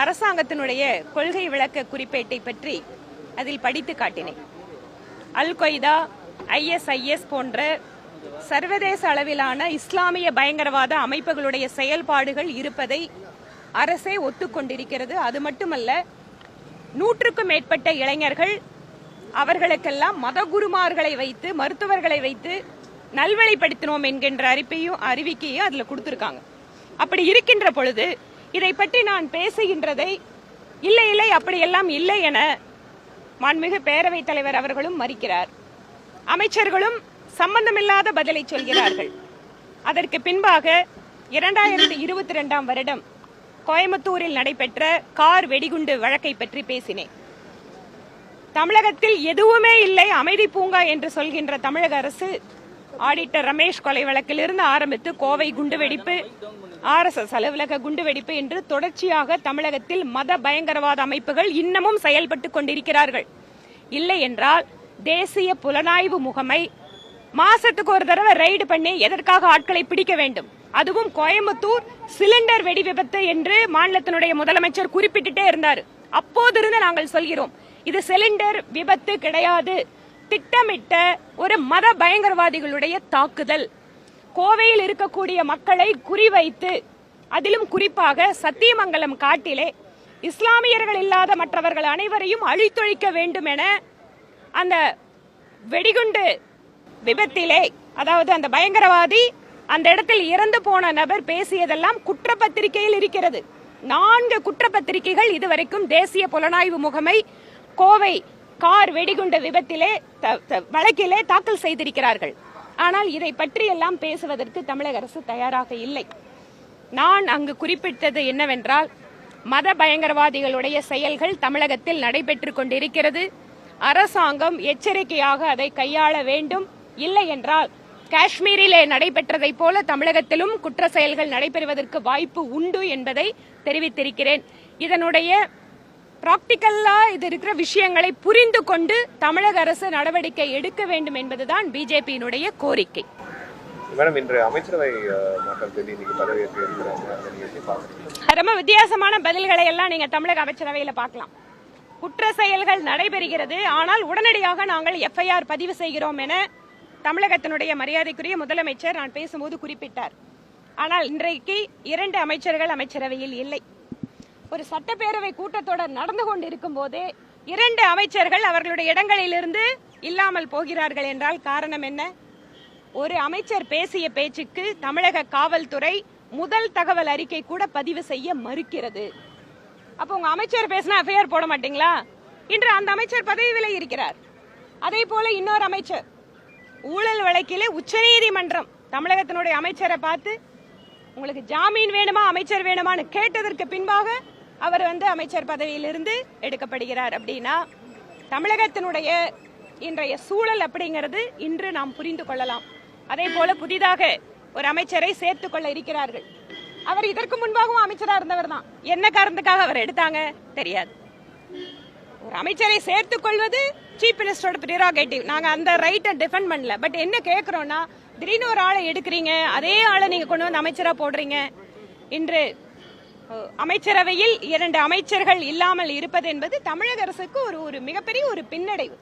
அரசாங்கத்தினுடைய கொள்கை விளக்க குறிப்பேட்டை பற்றி அதில் படித்து காட்டினேன். அல் கொய்தா ஐஎஸ்ஐஎஸ் போன்ற சர்வதேச அளவிலான இஸ்லாமிய பயங்கரவாத அமைப்புகளுடைய செயல்பாடுகள் இருப்பதை அரசே ஒத்துக்கொண்டிருக்கிறது. அது மட்டுமல்ல நூற்றுக்கும் மேற்பட்ட இளைஞர்கள் அவர்களுக்கெல்லாம் மதகுருமார்களை வைத்து மருத்துவர்களை வைத்து நல்வழிப்படுத்தினோம் என்கின்ற அறிப்பையும் அறிவிக்கையும் அதில் கொடுத்துருக்காங்க. அப்படி இருக்கின்ற பொழுது இதை பற்றி நான் பேசுகின்றதை இல்லை இல்லை அப்படியெல்லாம் இல்லை என மாண்புமிகு பேரவைத் தலைவர் அவர்களும் மறுக்கிறார். அமைச்சர்களும் சம்பந்தமில்லாத பதிலை சொல்கிறார்கள். அதற்கு பின்பாக இரண்டாயிரத்தி இருபத்தி ரெண்டாம் வருடம் கோயம்புத்தூரில் நடைபெற்ற கார் வெடிகுண்டு வழக்கை பற்றி பேசினேன். தமிழகத்தில் எதுவுமே இல்லை அமைதி பூங்கா என்று சொல்கின்ற தமிழக அரசு ஆடிட்டர் ரமேஷ் கொலை வழக்கிலிருந்து ஆரம்பித்து கோவை குண்டுவெடிப்பு ஆர்எஸ்எஸ் அலுவலக குண்டுவெடிப்பு என்று தொடர்ச்சியாக தமிழகத்தில் மத பயங்கரவாத அமைப்புகள் இன்னமும் செயல்பட்டு கொண்டிருக்கிறார்கள். இல்லை என்றால் தேசிய புலனாய்வு முகமை மாசத்துக்கு ஒரு தடவை ரைடு பண்ணி எதற்காக ஆட்களை பிடிக்க வேண்டும்? அதுவும் கோயம்புத்தூர் சிலிண்டர் வெடி விபத்து என்று மாநிலத்தினுடைய முதலமைச்சர் குறிப்பிட்டுட்டே இருந்தார். அப்போதிருந்து நாங்கள் சொல்கிறோம் இது சிலிண்டர் விபத்து கிடையாது. திட்டமிட்ட ஒரு மத பயங்கரவாதிகளுடைய தாக்குதல். கோவையில் இருக்கக்கூடிய மக்களை குறிவைத்து அதிலும் குறிப்பாக சத்தியமங்கலம் காட்டிலே இஸ்லாமியர்கள் இல்லாத மற்றவர்கள் அனைவரையும் அழித்தொழிக்க வேண்டும் என அந்த வெடிகுண்டு விபத்திலே அதாவது அந்த பயங்கரவாதி அந்த இடத்தில் இறந்து போன நபர் பேசியதெல்லாம் குற்றப்பத்திரிகையில் இருக்கிறது. நான்கு குற்றப்பத்திரிகைகள் இதுவரைக்கும் தேசிய புலனாய்வு முகமை கோவை கார் வெடிகுண்டு விபத்திலே த- த- வழக்கிலே தாக்கல் செய்திருக்கிறார்கள். ஆனால் இதை பற்றியெல்லாம் பேசுவதற்கு தமிழக அரசு தயாராக இல்லை. நான் அங்கு குறிப்பிட்டது என்னவென்றால் மத பயங்கரவாதிகளுடைய செயல்கள் தமிழகத்தில் நடைபெற்றுக் கொண்டிருக்கிறது. அரசாங்கம் எச்சரிக்கையாக அதை கையாள வேண்டும். இல்லை என்றால் காஷ்மீரிலே நடைபெற்றதைப் போல தமிழகத்திலும் குற்ற செயல்கள் நடைபெறுவதற்கு வாய்ப்பு உண்டு என்பதை தெரிவித்திருக்கிறேன். இதனுடைய பிராக்டிக்கல்லா இது இருக்கிற விஷயங்களை புரிந்து கொண்டு தமிழக அரசு நடவடிக்கை எடுக்க வேண்டும் என்பதுதான் பிஜேபியினுடைய கோரிக்கை. மேடம் இன்று அமைச்சரவை மாற்றம் தேதி இன்னைக்கு பதவியேற்று இருக்கிறாங்க. ரொம்ப வித்தியாசமான பதில்களை எல்லாம் நீங்க தமிழக அமைச்சரவையில பார்க்கலாம். குற்ற செயல்கள் நடைபெறுகிறது. ஆனால் உடனடியாக நாங்கள் எஃப்ஐஆர் பதிவு செய்கிறோம் என தமிழகத்தினுடைய மரியாதைக்குரிய முதலமைச்சர் நான் பேசும்போது குறிப்பிட்டார். ஆனால் இன்றைக்கு இரண்டு அமைச்சர்கள் அமைச்சரவையில் இல்லை. ஒரு சட்டப்பேரவை கூட்டத்தொடர் நடந்து கொண்டிருக்கும் போதே இரண்டு அமைச்சர்கள் அவர்களுடைய இடங்களிலிருந்து இல்லாமல் போகிறார்கள் என்றால் காரணம் என்ன? ஒரு அமைச்சர் பேசிய பேச்சுக்கு தமிழக காவல்துறை முதல் தகவல் அறிக்கை கூட பதிவு செய்ய மறுக்கிறது. அப்போ உங்க அமைச்சர் பேசினா எஃப்ஐஆர் போட மாட்டீங்களா? இன்று அந்த அமைச்சர் பதவி விலகி இருக்கிறார். அதே போல இன்னொரு அமைச்சர். ஊழல் வழக்கிலே உச்சநீதிமன்றம் தமிழகத்தினுடைய அமைச்சரை பார்த்து உங்களுக்கு ஜாமீன் வேணுமா? அமைச்சர் வேணுமான்னு கேட்டதற்கு பின்பாக அவர் வந்து அமைச்சர் பதவியிலிருந்து எடுக்கப்படுகிறார் அப்படின்னா தமிழகத்தினுடைய இன்றைய சூழல் அப்படிங்கிறது இன்று நாம் புரிந்து கொள்ளலாம். அதே போல புதிதாக ஒரு அமைச்சரை சேர்த்து கொள்ள இருக்கிறார்கள். அவர் இதற்கு முன்பாகவும் அமைச்சராக இருந்தவர் தான். என்ன காரணத்துக்காக அவர் எடுத்தாங்க? தெரியாது. ஒரு அமைச்சரை சேர்த்துக் கொள்வது சீஃப் மினிஸ்டரோட ப்ரிராகேட்டிவ் நாங்க அந்த ரைட்டை டிஃபெண்ட் பண்ணல. பட் என்ன கேட்குறோன்னா திடீர்னு ஒரு ஆளை எடுக்கிறீங்க அதே ஆளை நீங்க கொண்டு வந்து அமைச்சரா போடுறீங்க. இன்று அமைச்சரவையில் இரண்டு அமைச்சர்கள் இல்லாமல் இருப்பது என்பது தமிழக அரசுக்கு ஒரு ஒரு மிகப்பெரிய ஒரு பின்னடைவு.